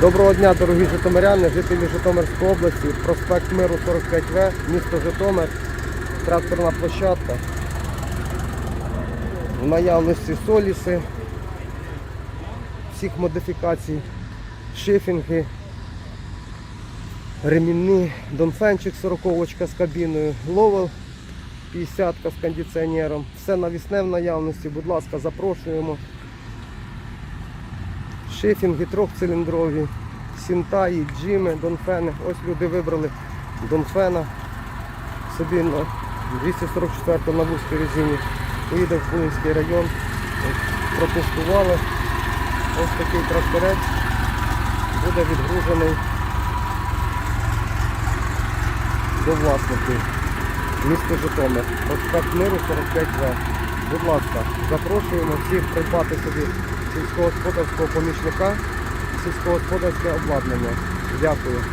Доброго дня, дорогі житомиряни, жителі Житомирської області, проспект Миру 45В, місто Житомир, тракторна площадка. В наявності соліси, всіх модифікацій, шифінги, ремінні, донфенчик 40 з кабіною, ловел 50 з кондиціонером. Все навісне в наявності, будь ласка, запрошуємо. Шифінги трьохциліндрові, сінтаї, джими, донфени. Ось люди вибрали донфена собі на 244 на вузькій резині. Поїде в Кулинський район. Протестували. Ось такий тракторець буде відгружений до власників. Місто Житомир. Проспект Миру 45В. Будь ласка, запрошуємо всіх придбати собі сільськогосподарського помічника, і сільськогосподарське обладнання. Дякую.